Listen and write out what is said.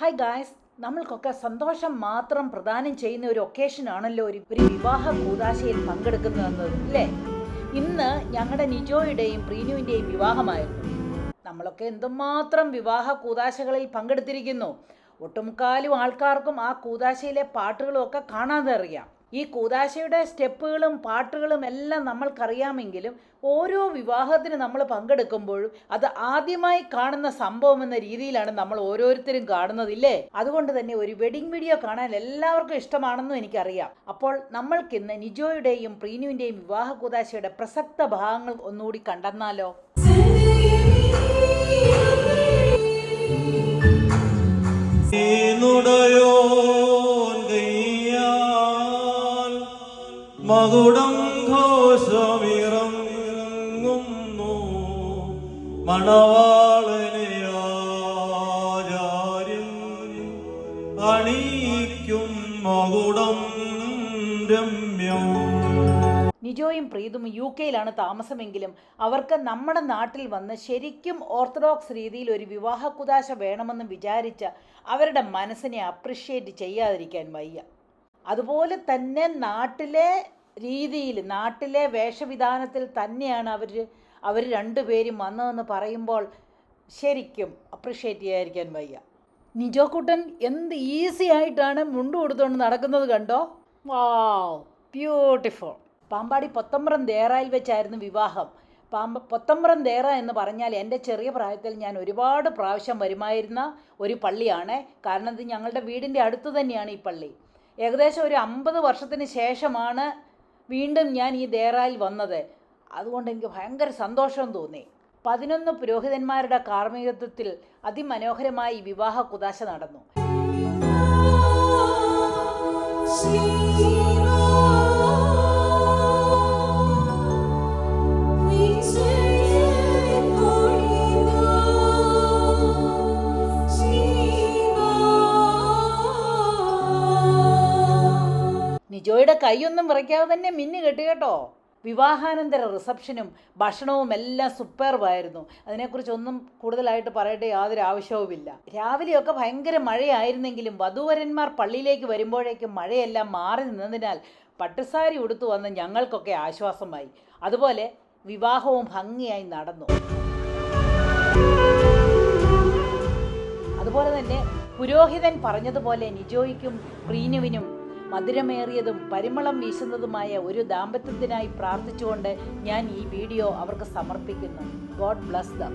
Hi guys നമ്മൾക്കൊക്കെ സന്തോഷം മാത്രം പ്രദാനം ചെയ്യുന്ന ഒരു ഒക്കേഷൻ ആണല്ലോ ഒരു ഒരു വിവാഹ കൂതാശയിൽ പങ്കെടുക്കുന്നതെന്നത് അല്ലേ? ഇന്ന് ഞങ്ങളുടെ നിജോയുടെയും പ്രീനുവിന്റെയും വിവാഹമായിരുന്നു. നമ്മളൊക്കെ എന്തുമാത്രം വിവാഹ കൂതാശകളിൽ പങ്കെടുത്തിരിക്കുന്നു. ഒട്ടുമുക്കാലും ആൾക്കാർക്കും ആ കൂതാശയിലെ പാട്ടുകളും ഒക്കെ കാണാതെ അറിയാം. ഈ കൂതാശയുടെ സ്റ്റെപ്പുകളും പാട്ടുകളും എല്ലാം നമ്മൾക്കറിയാമെങ്കിലും ഓരോ വിവാഹത്തിന് നമ്മൾ പങ്കെടുക്കുമ്പോഴും അത് ആദ്യമായി കാണുന്ന സംഭവം എന്ന രീതിയിലാണ് നമ്മൾ ഓരോരുത്തരും കാണുന്നതില്ലേ? അതുകൊണ്ട് തന്നെ ഒരു വെഡിങ് വീഡിയോ കാണാൻ എല്ലാവർക്കും ഇഷ്ടമാണെന്നും എനിക്കറിയാം. അപ്പോൾ നമ്മൾക്കിന്ന് നിജോയുടെയും പ്രീനുവിന്റെയും വിവാഹ കൂതാശയുടെ പ്രസക്ത ഭാഗങ്ങൾ ഒന്നുകൂടി കണ്ടെന്നാലോ? മകുടം ഘോഷമിറങ്ങുന്നു മണവാളനെ ആചാര്യൻ മകുടം രമ്യം. നിജോയും പ്രീതും യു കെയിലാണ് താമസമെങ്കിലും അവർക്ക് നമ്മുടെ നാട്ടിൽ വന്ന് ശരിക്കും ഓർത്തഡോക്സ് രീതിയിൽ ഒരു വിവാഹ കുതാശ വേണമെന്ന് വിചാരിച്ച അവരുടെ മനസ്സിനെ അപ്രിഷ്യേറ്റ് ചെയ്യാതിരിക്കാൻ വയ്യ. അതുപോലെ തന്നെ നാട്ടിലെ രീതിയിൽ നാട്ടിലെ വേഷവിധാനത്തിൽ തന്നെയാണ് അവർ അവർ രണ്ടുപേരും വന്നതെന്ന് പറയുമ്പോൾ ശരിക്കും അപ്രിഷ്യേറ്റ് ചെയ്യാതിരിക്കാൻ വയ്യ. നിജോക്കുട്ടൻ എന്ത് ഈസി ആയിട്ടാണ് മുണ്ട് കൊടുത്തുകൊണ്ട് നടക്കുന്നത് കണ്ടോ? വാവ് ബ്യൂട്ടിഫുൾ പാമ്പാടി പൊത്തമ്പ്രം ദേറായിൽ വെച്ചായിരുന്നു വിവാഹം. പാമ്പ പൊത്തമ്പ്രം ദേറ എന്ന് പറഞ്ഞാൽ എന്റെ ചെറിയ പ്രായത്തിൽ ഞാൻ ഒരുപാട് പ്രാവശ്യം വരുമായിരുന്ന ഒരു പള്ളിയാണ്. കാരണം ഇത് ഞങ്ങളുടെ വീടിന്റെ അടുത്ത് തന്നെയാണ് ഈ പള്ളി. ഏകദേശം ഒരു അമ്പത് വർഷത്തിന് ശേഷമാണ് വീണ്ടും ഞാൻ ഈ ദേറായിൽ വന്നത്. അതുകൊണ്ട് എനിക്ക് ഭയങ്കര സന്തോഷം തോന്നി. പതിനൊന്ന് പുരോഹിതന്മാരുടെ കാർമ്മികത്വത്തിൽ അതിമനോഹരമായി വിവാഹ കുതാശ നടന്നു. നിജോയുടെ കൈയൊന്നും വിറയ്ക്കാതെ തന്നെ മിന്നു കെട്ടി കേട്ടോ. വിവാഹാനന്തര റിസപ്ഷനും ഭക്ഷണവും എല്ലാം സൂപ്പർവായിരുന്നു അതിനെക്കുറിച്ചൊന്നും കൂടുതലായിട്ട് പറയേണ്ട യാതൊരു ആവശ്യവുമില്ല. രാവിലെയൊക്കെ ഭയങ്കര മഴയായിരുന്നെങ്കിലും വധുവരന്മാർ പള്ളിയിലേക്ക് വരുമ്പോഴേക്കും മഴയെല്ലാം മാറി നിന്നതിനാൽ പട്ടുസാരി ഉടുത്തു വന്ന് ഞങ്ങൾക്കൊക്കെ ആശ്വാസമായി. അതുപോലെ വിവാഹവും ഭംഗിയായി നടന്നു. അതുപോലെ തന്നെ പുരോഹിതൻ പറഞ്ഞതുപോലെ നിജോയ്ക്കും പ്രീനുവിനും മധുരമേറിയതും പരിമളം വീശുന്നതുമായ ഒരു ദാമ്പത്യത്തിനായി പ്രാർത്ഥിച്ചുകൊണ്ട് ഞാൻ ഈ വീഡിയോ അവർക്ക് സമർപ്പിക്കുന്നു. God bless them